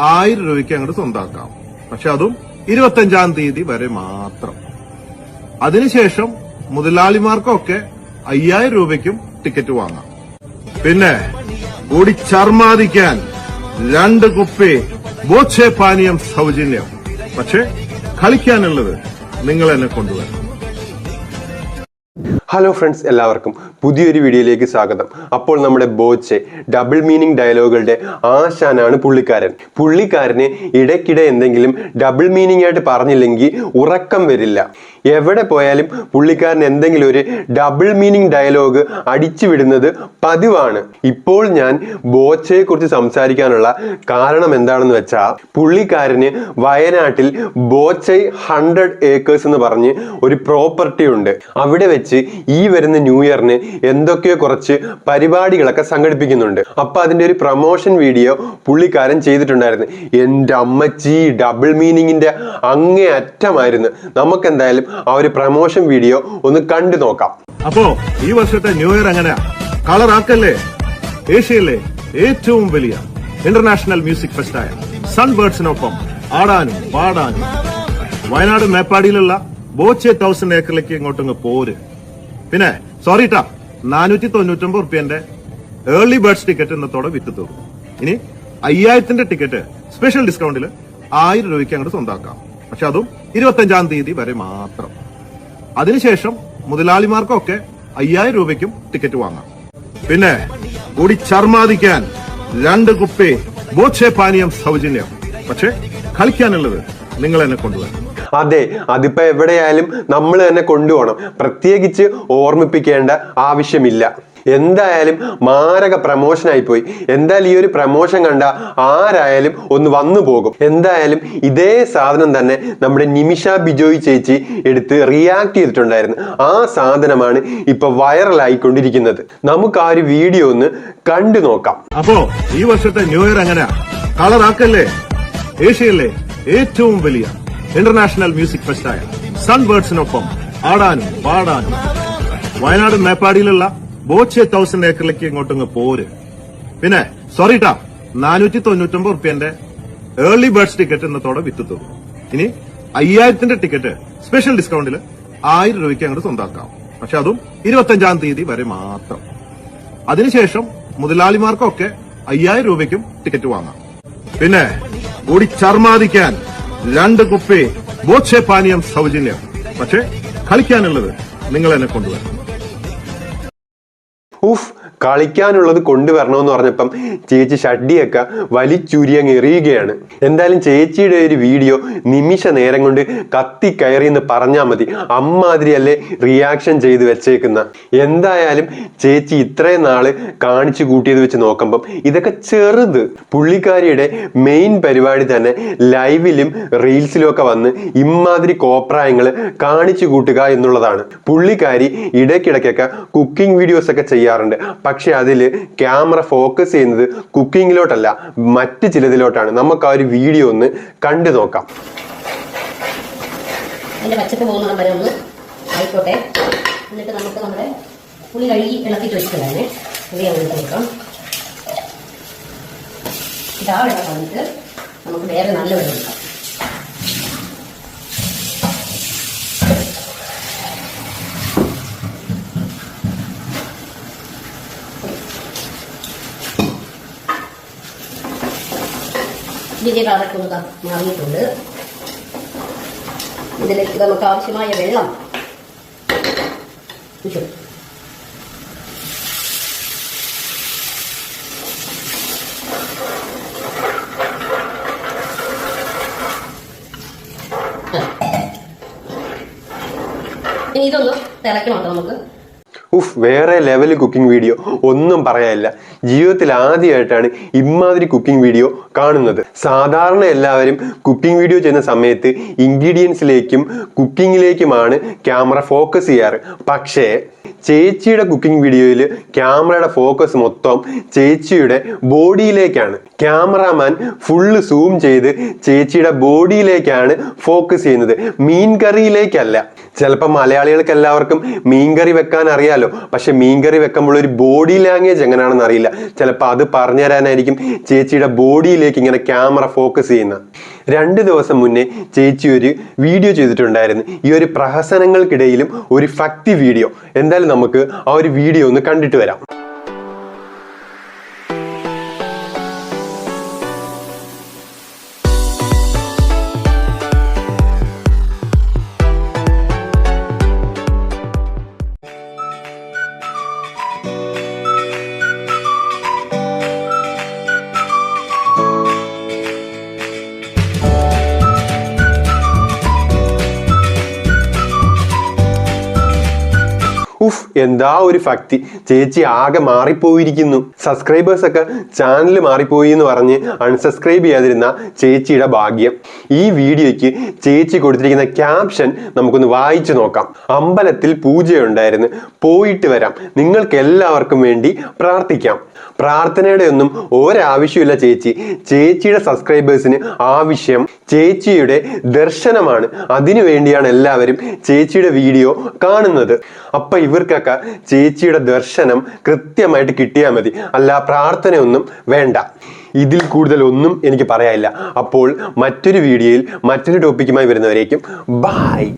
ആയിരം രൂപയ്ക്ക് അങ്ങോട്ട് സ്വന്താക്കാം. പക്ഷെ അതും ഇരുപത്തഞ്ചാം തീയതി വരെ മാത്രം. അതിനുശേഷം മുതലാളിമാർക്കൊക്കെ അയ്യായിരം രൂപയ്ക്കും ടിക്കറ്റ് വാങ്ങാം. പിന്നെ കൂടി ചർമാദിക്കാൻ രണ്ട് കുപ്പി ബോച്ചെ പാനീയം സൗജന്യം. പക്ഷെ കളിക്കാനുള്ളത് നിങ്ങൾ എന്നെ കൊണ്ടുവരണം. ഹലോ ഫ്രണ്ട്സ് എല്ലാവർക്കും പുതിയൊരു വീഡിയോയിലേക്ക് സ്വാഗതം. അപ്പോൾ നമ്മുടെ ബോച്ചെ ഡബിൾ മീനിങ് ഡയലോഗുകളുടെ ആശാനാണ് പുള്ളിക്കാരൻ. പുള്ളിക്കാരന് ഇടയ്ക്കിടെ എന്തെങ്കിലും ഡബിൾ മീനിങ് ആയിട്ട് പറഞ്ഞില്ലെങ്കിൽ ഉറക്കം വരില്ല. എവിടെ പോയാലും പുള്ളിക്കാരൻ എന്തെങ്കിലും ഒരു ഡബിൾ മീനിങ് ഡയലോഗ് അടിച്ചു വിടുന്നത് പതിവാണ്. ഇപ്പോൾ ഞാൻ ബോച്ചയെ കുറിച്ച് സംസാരിക്കാനുള്ള കാരണം എന്താണെന്ന് വെച്ചാൽ പുള്ളിക്കാരന് വയനാട്ടിൽ ബോച്ചൈ ഹൺഡ്രഡ് ഏക്കേഴ്സ് എന്ന് പറഞ്ഞ് ഒരു പ്രോപ്പർട്ടി ഉണ്ട്. അവിടെ വെച്ച് ഈ വരുന്ന ന്യൂ ഇയറിന് എന്തൊക്കെയോ കുറച്ച് പരിപാടികളൊക്കെ സംഘടിപ്പിക്കുന്നുണ്ട്. അപ്പൊ അതിന്റെ ഒരു പ്രൊമോഷൻ വീഡിയോ പുള്ളിക്കാരൻ ചെയ്തിട്ടുണ്ടായിരുന്നു. എന്റെ അമ്മച്ചി ഡബിൾ മീനിങ്ങിന്റെ അങ്ങേ അറ്റമായിരുന്നു നമുക്ക് എന്തായാലും ആ ഒരു പ്രമോഷൻ വീഡിയോ ഒന്ന് കണ്ടു നോക്കാം. അപ്പോ ഈ വർഷത്തെ ന്യൂ ഇയർ എങ്ങനെയാ? കളർ ആക്കല്ലേ? ഏഷ്യയിലെ ഏറ്റവും വലിയ ഇന്റർനാഷണൽ മ്യൂസിക് ഫെസ്റ്റായ സൺബേർഡ്സിനൊപ്പം ആടാനും പാടാനും വയനാട് മേപ്പാടിയിലുള്ള ബോച്ചെ തൗസൻഡ് ഏക്കറിലേക്ക് ഇങ്ങോട്ടങ്ങ് പോര്. പിന്നെ സോറി ടാ നാനൂറ്റി തൊണ്ണൂറ്റൊമ്പത് റുപ്യന്റെ ഏർലി ബേർഡ്സ് ടിക്കറ്റ് ഇന്നത്തോടെ വിറ്റ് തീർന്നു. ഇനി അയ്യായിരത്തിന്റെ ടിക്കറ്റ് സ്പെഷ്യൽ ഡിസ്കൗണ്ടിൽ ആയിരം രൂപയ്ക്ക് അങ്ങോട്ട് സ്വന്താക്കാം. പക്ഷെ അതും ഇരുപത്തഞ്ചാം തീയതി വരെ മാത്രം. അതിനുശേഷം മുതലാളിമാർക്കൊക്കെ അയ്യായിരം രൂപയ്ക്കും ടിക്കറ്റ് വാങ്ങാം. പിന്നെ കൂടി ചർമാദിക്കാൻ രണ്ട് കുപ്പി ബോച്ചെ പാനീയം സൗജന്യം. പക്ഷെ കളിക്കാനുള്ളത് നിങ്ങൾ എന്നെ കൊണ്ടുവരണം. അതെ അതിപ്പോ എവിടെയായാലും നമ്മൾ തന്നെ കൊണ്ടുപോകണം. പ്രത്യേകിച്ച് ഓർമ്മിപ്പിക്കേണ്ട ആവശ്യമില്ല. എന്തായാലും മാരക പ്രമോഷൻ ആയിപ്പോയി. എന്തായാലും ഈ ഒരു പ്രമോഷൻ കണ്ട ആരായാലും ഒന്ന് വന്നു പോകും. എന്തായാലും ഇതേ സാധനം തന്നെ നമ്മുടെ നിമിഷ ബിജോയ് ചേച്ചി എടുത്ത് റിയാക്ട് ചെയ്തിട്ടുണ്ടായിരുന്നു. ആ സാധനമാണ് ഇപ്പൊ വൈറലായിക്കൊണ്ടിരിക്കുന്നത് നമുക്ക് ആ ഒരു വീഡിയോ ഒന്ന് കണ്ടു നോക്കാം. അപ്പോ ഈ വർഷത്തെ ന്യൂ ഇയർ എങ്ങനെയാ? കളറാക്കല്ലേ ഏഷ്യയിലെ ഏറ്റവും വലിയ ഇന്റർനാഷണൽ മ്യൂസിക് ഫെസ്റ്റായ സൺബേർഡ്സിനൊപ്പം ആടാനും പാടാനും. വയനാട് മേപ്പാടിയിലുള്ള ബോച്ചെ തൗസൻഡ് ഏക്കറിലേക്ക് ഇങ്ങോട്ടങ്ങ് പോര്. പിന്നെ സോറി ടാ നാനൂറ്റി തൊണ്ണൂറ്റൊമ്പത് റുപ്യന്റെ ഏർലി ബേർഡ്സ് ടിക്കറ്റ് എന്നതോടെ വിത്ത് ഇനി അയ്യായിരത്തിന്റെ ടിക്കറ്റ് സ്പെഷ്യൽ ഡിസ്കൗണ്ടിൽ ആയിരം രൂപയ്ക്ക് അങ്ങോട്ട് സ്വന്താക്കാം. പക്ഷെ അതും ഇരുപത്തഞ്ചാം തീയതി വരെ മാത്രം. അതിനുശേഷം മുതലാളിമാർക്കൊക്കെ അയ്യായിരം രൂപയ്ക്കും ടിക്കറ്റ് വാങ്ങാം. പിന്നെ കൂടി ചർമാദിക്കാൻ രണ്ട് കുപ്പി ബോച്ചെ പാനീയം സൗജന്യം. പക്ഷെ കളിക്കാനുള്ളത് നിങ്ങൾ എന്നെ കൊണ്ടുവരണം. കളിക്കാനുള്ളത് കൊണ്ടുവരണമെന്ന് പറഞ്ഞപ്പം ചേച്ചി ഷഡ്ഡിയൊക്കെ വലിച്ചുരി അങ്ങ് എറിയുകയാണ്. എന്തായാലും ചേച്ചിയുടെ ഒരു വീഡിയോ നിമിഷ നേരം കൊണ്ട് കത്തി കയറി എന്ന് പറഞ്ഞാൽ മതി. അമ്മാതിരിയല്ലേ റിയാക്ഷൻ ചെയ്ത് വെച്ചേക്കുന്ന. എന്തായാലും ചേച്ചി ഇത്രയും നാൾ കാണിച്ചു കൂട്ടിയത് വെച്ച് നോക്കുമ്പം ഇതൊക്കെ ചെറുത്. പുള്ളിക്കാരിയുടെ മെയിൻ പരിപാടി തന്നെ ലൈവിലും റീൽസിലും ഒക്കെ വന്ന് ഇമാതിരി കോപ്രായങ്ങൾ കാണിച്ചു കൂട്ടുക എന്നുള്ളതാണ്. പുള്ളിക്കാരി ഇടയ്ക്കിടയ്ക്കൊക്കെ കുക്കിംഗ് വീഡിയോസ് ഒക്കെ ചെയ്യാറുണ്ട്. പക്ഷെ അതിൽ ക്യാമറ ഫോക്കസ് ചെയ്യുന്നത് കുക്കിങ്ങിലോട്ടല്ല മറ്റ് ചിലതിലോട്ടാണ്. നമുക്ക് ആ ഒരു വീഡിയോ ഒന്ന് കണ്ടു നോക്കാം. അതിന്റെ പച്ചപ്പ് പോകുന്നിടം വരെ ഒന്ന് ആയിക്കോട്ടെ. എന്നിട്ട് നമുക്ക് നമ്മുടെ പുളി കഴുകി ഇളക്കിട്ട് വെച്ചിട്ടുണ്ടായിരുന്നേ പുളി അങ്ങോട്ട് വെക്കാം ഇതാ വെള്ളം വന്നിട്ട് നമുക്ക് വേറെ നല്ല വെള്ളം എടുക്കാം ഇതിന്റെ കളറൊക്കെ ഒന്ന് മാറിയിട്ടുണ്ട്. ഇതിലേക്ക് നമുക്ക് ആവശ്യമായ വെള്ളം ഇനി ഇതൊന്ന് തിളക്കണം നമുക്ക്. ഉഫ് വേറെ ലെവൽ കുക്കിംഗ് വീഡിയോ ഒന്നും പറയാനില്ല. ജീവിതത്തിൽ ആദ്യമായിട്ടാണ് ഇമാതിരി കുക്കിംഗ് വീഡിയോ കാണുന്നത്. സാധാരണ എല്ലാവരും കുക്കിംഗ് വീഡിയോ ചെയ്യുന്ന സമയത്ത് ഇൻഗ്രീഡിയൻസിലേക്കും കുക്കിങ്ങിലേക്കുമാണ് ക്യാമറ ഫോക്കസ് ചെയ്യാറ്. പക്ഷേ ചേച്ചിയുടെ കുക്കിംഗ് വീഡിയോയിൽ ക്യാമറയുടെ ഫോക്കസ് മൊത്തം ചേച്ചിയുടെ ബോഡിയിലേക്കാണ് ക്യാമറാമാൻ ഫുള്ള് സൂം ചെയ്ത് ചേച്ചിയുടെ ബോഡിയിലേക്കാണ് ഫോക്കസ് ചെയ്യുന്നത്. മീൻ കറിയിലേക്കല്ല. ചിലപ്പോൾ മലയാളികൾക്ക് എല്ലാവർക്കും മീൻ കറി വെക്കാൻ അറിയാലോ. പക്ഷെ മീൻകറി വെക്കുമ്പോൾ ഒരു ബോഡി ലാംഗ്വേജ് എങ്ങനെയാണെന്ന് അറിയില്ല. ചിലപ്പോൾ അത് പറഞ്ഞു തരാനായിരിക്കും ചേച്ചിയുടെ ബോഡിയിലേക്ക് ഇങ്ങനെ ക്യാമറ ഫോക്കസ് ചെയ്യുന്ന രണ്ട് ദിവസം മുന്നേ ചേച്ചി ഒരു വീഡിയോ ചെയ്തിട്ടുണ്ടായിരുന്നു. ഈ ഒരു പ്രഹസനങ്ങൾക്കിടയിലും ഒരു ഭക്തി വീഡിയോ. എന്തായാലും നമുക്ക് ആ ഒരു വീഡിയോ ഒന്ന് കണ്ടിട്ട് വരാം. എന്താ ഒരു ഭക്തി? ചേച്ചി ആകെ മാറിപ്പോയിരിക്കുന്നു. സബ്സ്ക്രൈബേഴ്സ് ഒക്കെ ചാനൽ മാറിപ്പോയി എന്ന് പറഞ്ഞ് അൺസബ്സ്ക്രൈബ് ചെയ്യാതിരുന്ന ചേച്ചിയുടെ ഭാഗ്യം. ഈ വീഡിയോയ്ക്ക് ചേച്ചി കൊടുത്തിരിക്കുന്ന ക്യാപ്ഷൻ നമുക്കൊന്ന് വായിച്ചു നോക്കാം. അമ്പലത്തിൽ പൂജയുണ്ടായിരുന്നു. പോയിട്ട് വരാം. നിങ്ങൾക്ക് എല്ലാവർക്കും വേണ്ടി പ്രാർത്ഥിക്കാം. പ്രാർത്ഥനയുടെ ഒന്നും ഒരാവശ്യമില്ല ചേച്ചി. ചേച്ചിയുടെ സബ്സ്ക്രൈബേഴ്സിന് ആവശ്യം ചേച്ചിയുടെ ദർശനമാണ്. അതിനു വേണ്ടിയാണ് എല്ലാവരും ചേച്ചിയുടെ വീഡിയോ കാണുന്നത്. അപ്പൊ ഇവർക്കൊക്കെ ചേച്ചിയുടെ ദർശനം കൃത്യമായിട്ട് കിട്ടിയാൽ മതി. അല്ല പ്രാർത്ഥനയൊന്നും വേണ്ട. ഇതിൽ കൂടുതൽ ഒന്നും എനിക്ക് പറയാനില്ല. അപ്പോൾ മറ്റൊരു വീഡിയോയിൽ മറ്റൊരു ടോപ്പിക്കുമായി വരുന്നവരേക്കും ബായ്